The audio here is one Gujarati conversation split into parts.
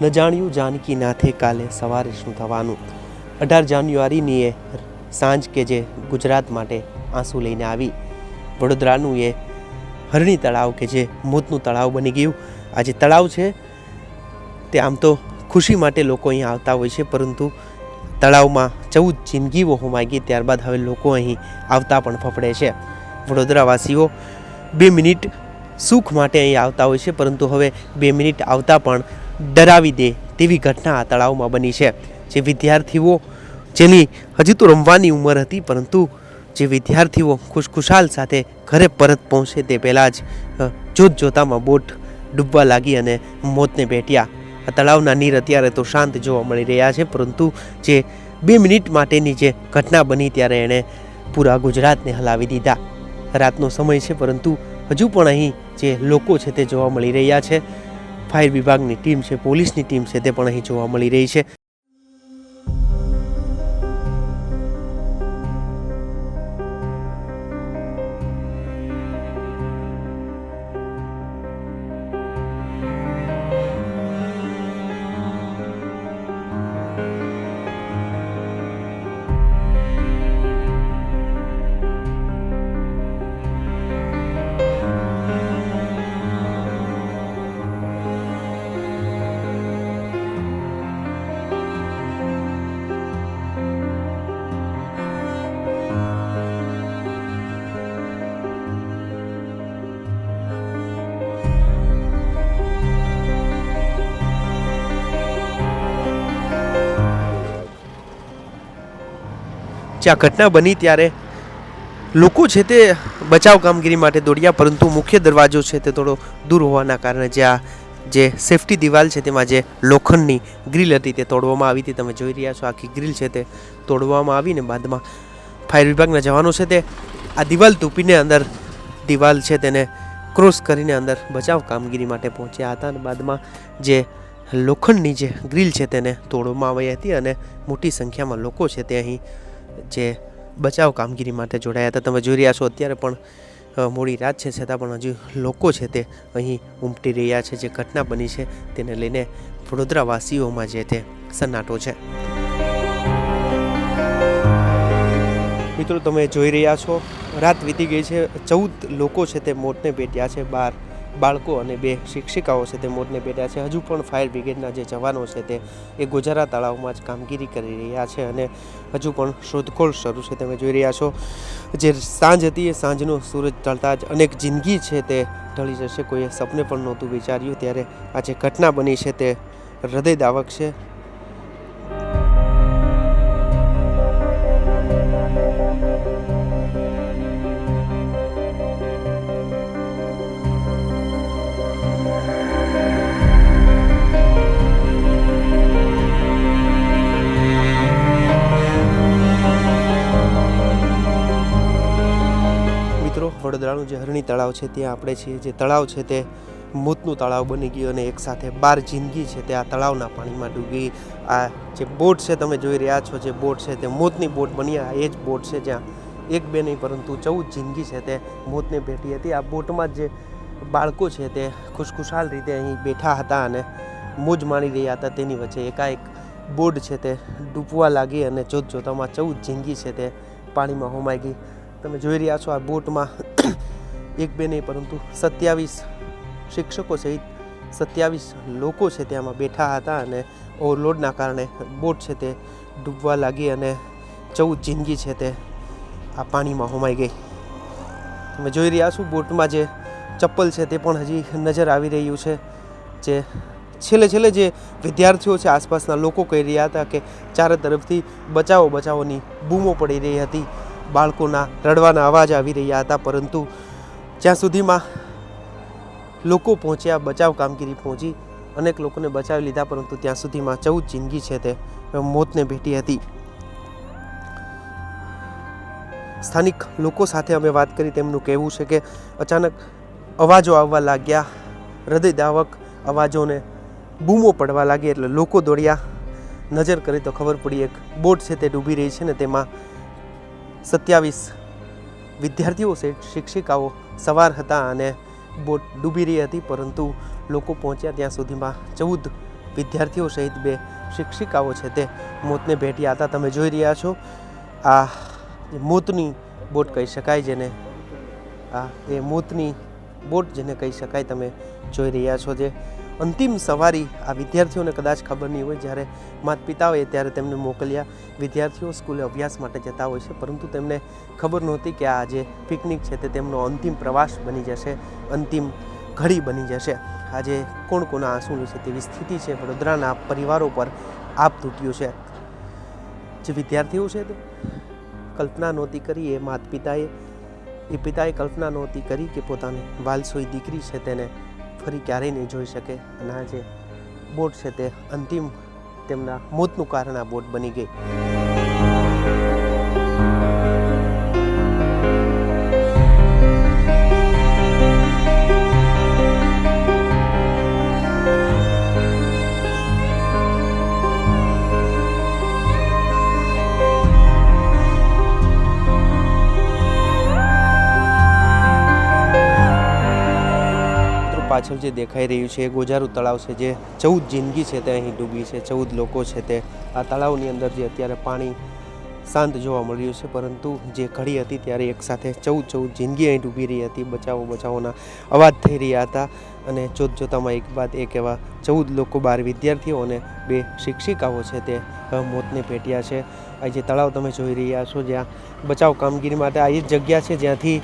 ન જાણ્યું જાનકી નાથે કાલે સવારે શું થવાનું? અઢાર જાન્યુઆરીની એ સાંજ કે જે ગુજરાત માટે આંસુ લઈને આવી. વડોદરાનું એ હરણી તળાવ કે જે મોતનું તળાવ બની ગયું. આ જે તળાવ છે, તે આમ તો ખુશી માટે લોકો અહીં આવતા હોય છે, પરંતુ તળાવમાં ચૌદ જિંદગીઓ હોમાઈ ગઈ ત્યારબાદ હવે લોકો અહીં આવતા પણ ફફડે છે. વડોદરાવાસીઓ બે મિનિટ સુખ માટે અહીં આવતા હોય છે, પરંતુ હવે બે મિનિટ આવતા પણ ડરાવી દે તેવી ઘટના આ તળાવમાં બની છે. જે વિદ્યાર્થીઓ જેની હજી તો રમવાની ઉંમર હતી, પરંતુ જે વિદ્યાર્થીઓ ખુશખુશાલ સાથે ઘરે પરત પહોંચે તે પહેલાં જ જોત જોતામાં બોટ ડૂબવા લાગી અને મોતને ભેટ્યા. આ તળાવના નીર અત્યારે તો શાંત જોવા મળી રહ્યા છે, પરંતુ જે બે મિનિટ માટેની જે ઘટના બની ત્યારે એણે પૂરા ગુજરાતને હલાવી દીધા. રાતનો સમય છે, પરંતુ હજુ પણ અહીં જે લોકો છે તે જોવા મળી રહ્યા છે. ફાયર વિભાગની ટીમ છે પોલીસની ટીમ છે તે પણ અહીં જોવા મળી રહી છે. જે આ ઘટના બની ત્યારે લોકો છે તે બચાવ કામગીરી માટે દોડ્યા, પરંતુ મુખ્ય દરવાજો છે તે થોડો દૂર હોવાના કારણે જે આ જે સેફટી દિવાલ છે તેમાં જે લોખંડની ગ્રીલ હતી તે તોડવામાં આવી હતી. તમે જોઈ રહ્યા છો આખી ગ્રીલ છે તે તોડવામાં આવીને બાદમાં ફાયર વિભાગના જવાનો છે તે આ દિવાલ તૂપીને અંદર દિવાલ છે તેને ક્રોસ કરીને અંદર બચાવ કામગીરી માટે પહોંચ્યા હતા અને બાદમાં જે લોખંડની જે ગ્રીલ છે તેને તોડવામાં આવી હતી અને મોટી સંખ્યામાં લોકો છે તે અહીં જે બચાવ કામગીરી માટે જોડાયા હતા. તમે જોઈ રહ્યા છો અત્યારે પણ મોડી રાત છે. છતાં પણ હજુ લોકો છે તે અહીં ઉમટી રહ્યા છે. જે ઘટના બની છે તેને લઈને વડોદરાવાસીઓમાં જે તે સન્નાટો છે. મિત્રો, તમે જોઈ રહ્યા છો, રાત વીતી ગઈ છે. ચૌદ લોકો છે તે મોતને ભેટ્યા છે. બાર બાળકો અને બે શિક્ષિકાઓ છે તે મોતને બેઠા છે. હજુ પણ ફાયર બ્રિગેડના જે જવાનો છે તે એ ગોજારા તળાવમાં જ કામગીરી કરી રહ્યા છે અને હજુ પણ શોધખોળ શરૂ છે તમે જોઈ રહ્યા છો. જે સાંજ હતી એ સાંજનો સૂરજ ઢળતા જ અનેક જિંદગી છે તે ઢળી જશે. કોઈએ સપને પણ નહોતું વિચાર્યું. ત્યારે આ જે ઘટના બની છે તે હૃદયદાવક છે. મિત્રો જે હરણી તળાવ છે ત્યાં આપણે છીએ, જે તળાવ છે તે મોતનું તળાવ બની ગયું અને એક સાથે બાર જિંદગી છે તે આ તળાવના પાણીમાં ડૂબી આ જે બોટ છે તમે જોઈ રહ્યા છો જે બોટ છે તે મોતની બોટ બની આ એ જ બોટ છે જ્યાં એક બે નહીં પરંતુ ચૌદ જિંદગી છે તે મોતને ભેટી હતી. આ બોટમાં જે બાળકો છે તે ખુશખુશાલ રીતે અહીં બેઠા હતા અને મોજ માણી રહ્યા હતા. તેની વચ્ચે એકાએક બોટ છે તે ડૂબવા લાગી અને જોત જોતામાં ચૌદ જિંદગી છે તે પાણીમાં હોમાઈ ગઈ. તમે જોઈ રહ્યા છો આ બોટમાં એક બે નહીં, પરંતુ સત્યાવીસ શિક્ષકો સહિત સત્યાવીસ લોકો છે તેમાં બેઠા હતા અને ઓવરલોડના કારણે બોટ છે તે ડૂબવા લાગી અને ચૌદ જિંદગી છે તે આ પાણીમાં હોમાઈ ગઈ. તમે જોઈ રહ્યા છો બોટમાં જે ચપ્પલ છે તે પણ હજી નજર આવી રહ્યું છે, જે છેલ્લે છેલ્લે જે વિદ્યાર્થીઓ છે આસપાસના લોકો કહી રહ્યા હતા કે ચારે તરફથી બચાવો બચાવોની બૂમો પડી રહી હતી. બાળકોના રડવાના અવાજ આવી રહ્યા હતા, પરંતુ જ્યાં સુધીમાં લોકો પહોંચ્યા, બચાવ કામગીરી પહોંચી, અનેક લોકોને બચાવી લીધા, પરંતુ ત્યાં સુધીમાં ચૌદ જિંદગી છે તે મોતને ભેટી હતી. સ્થાનિક લોકો સાથે અમે વાત કરી, તેમનું કહેવું છે કે અચાનક અવાજો આવવા લાગ્યા હૃદયદાવક અવાજોને બૂમો પડવા લાગી એટલે લોકો દોડ્યા. નજર કરી તો ખબર પડી, એક બોટ છે તે ડૂબી રહી છે ને, તેમાં સત્યાવીસ વિદ્યાર્થીઓ છે શિક્ષિકાઓ સવાર હતા અને બોટ ડૂબી રહી હતી, પરંતુ લોકો પહોંચ્યા ત્યાં સુધીમાં ચૌદ વિદ્યાર્થીઓ સહિત બે શિક્ષિકાઓ છે તે મોતને ભેટ્યા હતા. તમે જોઈ રહ્યા છો, આ મોતની બોટ કહી શકાય જેને, આ એ મોતની બોટ જેને કહી શકાય તમે જોઈ રહ્યા છો જે અંતિમ સવારી આ વિદ્યાર્થીઓને કદાચ ખબર નહીં હોય જ્યારે માતા હોય ત્યારે તેમને મોકલ્યા. વિદ્યાર્થીઓ સ્કૂલે અભ્યાસ માટે જતા હોય છે, પરંતુ તેમને ખબર નહોતી કે આ જે પિકનિક છે તે તેમનો અંતિમ પ્રવાસ બની જશે, અંતિમ ઘડી બની જશે. આજે કોણ કોના આંસુ છે તેવી સ્થિતિ છે વડોદરાના પરિવારો પર આપ તૂટ્યું છે. જે વિદ્યાર્થીઓ છે તે કલ્પના નહોતી કરી, એ માતા પિતાએ એ પિતાએ કલ્પના નહોતી કરી કે પોતાની વાલસોઈ દીકરી છે તેને ફરી ક્યારેય નહીં જોઈ શકે. અને આ જે બોટ છે તે અંતિમ તેમના મોતનું કારણ આ બોટ બની ગઈ. પાછળ જે દેખાઈ રહ્યું છે, એ ગોજારું તળાવ છે, જે ચૌદ જિંદગી છે તે અહીં ડૂબી છે, ચૌદ લોકો છે તે આ તળાવની અંદર જે અત્યારે પાણી શાંત જોવા મળ્યું છે, પરંતુ જે ઘડી હતી ત્યારે એકસાથે ચૌદ ચૌદ જિંદગી અહીં ડૂબી રહી હતી, બચાવો બચાવોના અવાજ થઈ રહ્યા હતા. અને જોત જોતામાં એક બાદ એક એવા ચૌદ લોકો બાર વિદ્યાર્થીઓ અને બે શિક્ષિકાઓ છે તે મોતને ભેટ્યા છે. આ જે તળાવ તમે જોઈ રહ્યા છો, જ્યાં બચાવ કામગીરી માટે આ એ જ જગ્યા છે જ્યાંથી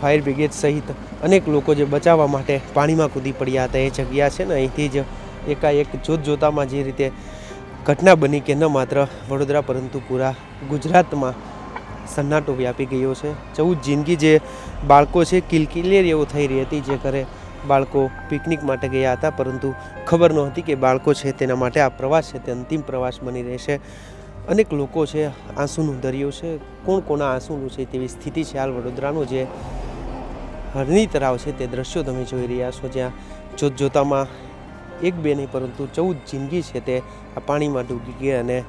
ફાયર બ્રિગેડ સહિત અનેક લોકો જે બચાવવા માટે પાણીમાં કૂદી પડ્યા હતા. એ જગ્યા છે ને, અહીંથી જ એકાએક જોત જોતામાં જે રીતે ઘટના બની કે ન માત્ર વડોદરા, પરંતુ પૂરા ગુજરાતમાં સન્નાટો વ્યાપી ગયો છે. ચૌદ જિંદગી જે બાળકો છે કિલકિલેર એવું થઈ રહી હતી, જે ઘરે બાળકો પિકનિક માટે ગયા હતા, પરંતુ ખબર નહોતી કે બાળકો છે તેના માટે આ પ્રવાસ છે, તે અંતિમ પ્રવાસ બની રહેશે. અનેક લોકો છે, આંસુનું દરિયો છે, કોણ કોના આંસુનું છે તેવી સ્થિતિ છે હાલ વડોદરાનું, જે હરણી તળાવ છે તે દ્રશ્યો તમે જોઈ રહ્યા છો, જ્યાં જોત જોતામાં એક બે નહીં, પરંતુ ચૌદ જિંદગી છે તે આ પાણીમાં ડૂબી ગઈ અને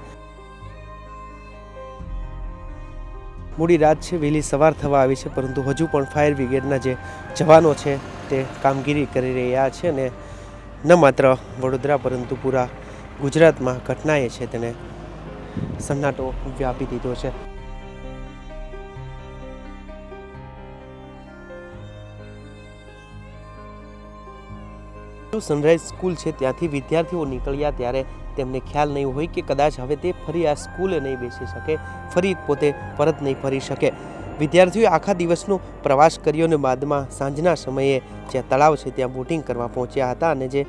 મોડી રાત છે, વહેલી સવાર થવા આવી છે, પરંતુ હજુ પણ ફાયર બ્રિગેડના જે જવાનો છે તે કામગીરી કરી રહ્યા છે અને ન માત્ર વડોદરા, પરંતુ પૂરા ગુજરાતમાં ઘટનાએ છે તેને સન્નાટો વ્યાપી દીધો છે. સનરાઈઝ સ્કૂલ છે, ત્યાંથી વિદ્યાર્થીઓ નીકળ્યા ત્યારે તેમને ખ્યાલ નહીં હોય કે કદાચ હવે તે ફરી આ સ્કૂલે નહીં બેસી શકે, ફરી પોતે પરત નહીં ફરી શકે. વિદ્યાર્થીઓએ આખા દિવસનો પ્રવાસ કર્યો અને બાદમાં સાંજના સમયે જે તળાવ છે ત્યાં બોટિંગ કરવા પહોંચ્યા હતા અને જે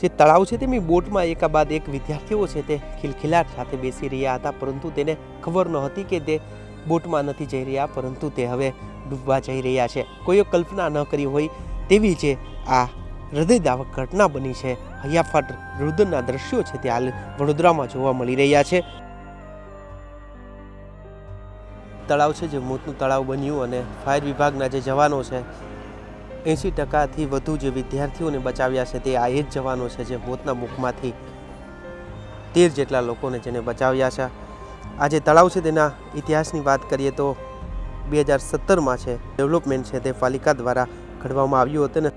જે તળાવ છે તેમની બોટમાં એકાબાદ એક વિદ્યાર્થીઓ છે તે ખિલખિલાટ સાથે બેસી રહ્યા હતા, પરંતુ તેને ખબર ન હતી કે તે બોટમાં નથી જઈ રહ્યા, પરંતુ તે હવે ડૂબવા જઈ રહ્યા છે. કોઈએ કલ્પના ન કરી હોય તેવી જે આ હૃદયદાવક ઘટના બની છે હૈયાફાટ રુદનના દ્રશ્યો છે તે હાલ વડોદરામાં જોવા મળી રહ્યા છે. તળાવ છે જે મોતનું તળાવ બન્યું અને ફાયર વિભાગના જે જવાનો છે એંસી ટકાથી વધુ જે વિદ્યાર્થીઓને બચાવ્યા છે તે આ એ જ જવાનો છે જે મોતના મુખમાંથી તેર જેટલા લોકોને જેને બચાવ્યા છે. આ જે તળાવ છે તેના ઇતિહાસની વાત કરીએ તો બે હજાર સત્તરમાં છે, ડેવલપમેન્ટ છે તે પાલિકા દ્વારા ઘડવામાં આવ્યું હતું ને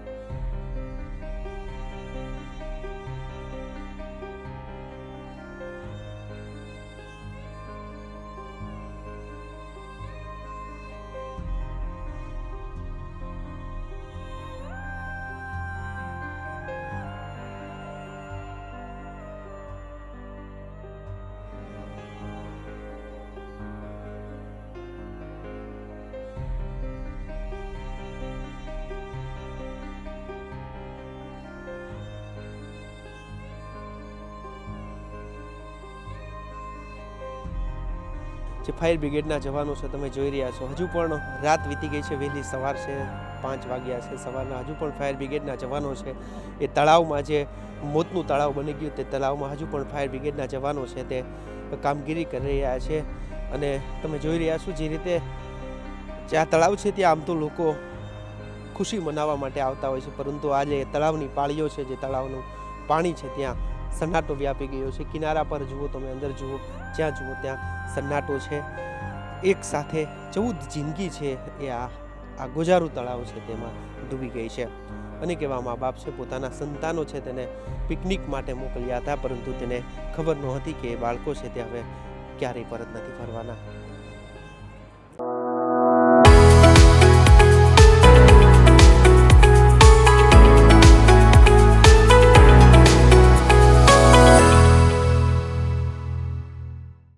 જે ફાયર બ્રિગેડના જવાનો છે, તમે જોઈ રહ્યા છો. હજુ પણ રાત વીતી ગઈ છે, વહેલી સવાર છે, પાંચ વાગ્યા છે. સવારના હજુ પણ ફાયર બ્રિગેડના જવાનો છે. એ તળાવમાં જે મોતનું તળાવ બની ગયું તે તળાવમાં હજુ પણ ફાયર બ્રિગેડના જવાનો છે તે કામગીરી કરી રહ્યા છે. અને તમે જોઈ રહ્યા છો જે રીતે જે આ તળાવ છે ત્યાં આમ તો લોકો ખુશી મનાવવા માટે આવતા હોય છે, પરંતુ આજે તળાવની પાળીઓ છે, જે તળાવનું પાણી છે ત્યાં સન્નાટો વ્યાપી ગયો છે. કિનારા પર જુઓ, તમે અંદર જુઓ, જ્યાં જુઓ, ત્યાં સન્નાટો છે. એક સાથે ચૌદ જિંદગી છે એ આ આ ગોજારું તળાવ છે તેમાં ડૂબી ગઈ છે. અને કેવા મા બાપ છે, પોતાના સંતાનો છે તેને પિકનિક માટે મોકલ્યા હતા, પરંતુ તેને ખબર નહોતી કે એ બાળકો છે તે હવે ક્યારેય પરત નથી ફરવાના.